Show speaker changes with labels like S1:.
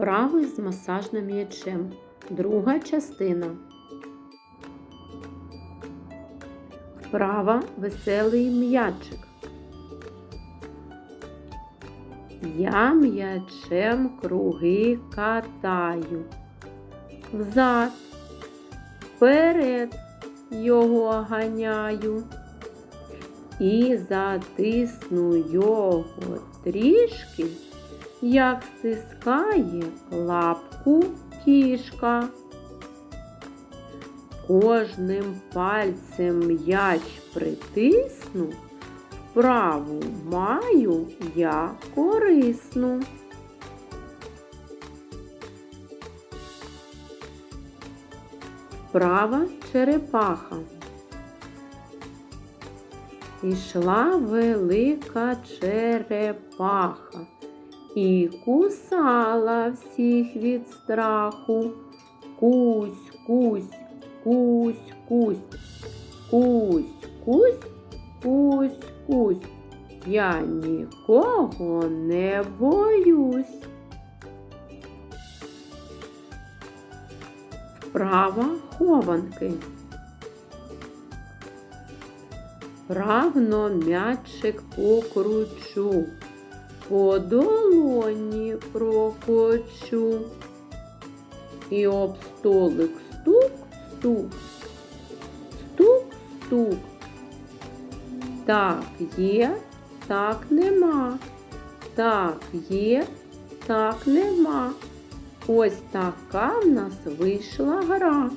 S1: Вправи з масажним м'ячем. Друга частина. Вправа веселий м'ячик. Я м'ячем круги катаю. Взад, вперед його ганяю. І затисну його трішки, як стискає лапку кішка. Кожним пальцем м'яч притисну, вправу маю я корисну. Вправа черепаха. Ішла велика черепаха і кусала всіх від страху. Кусь, кусь, кусь, кусь, кусь, кусь, кусь, кусь. Я нікого не боюсь. Вправа хованки. Правно м'ячик покручу, по долоні прокочу. І об столик стук, стук, стук, стук. Так є, так нема. Так є, так нема. Ось така в нас вийшла гра.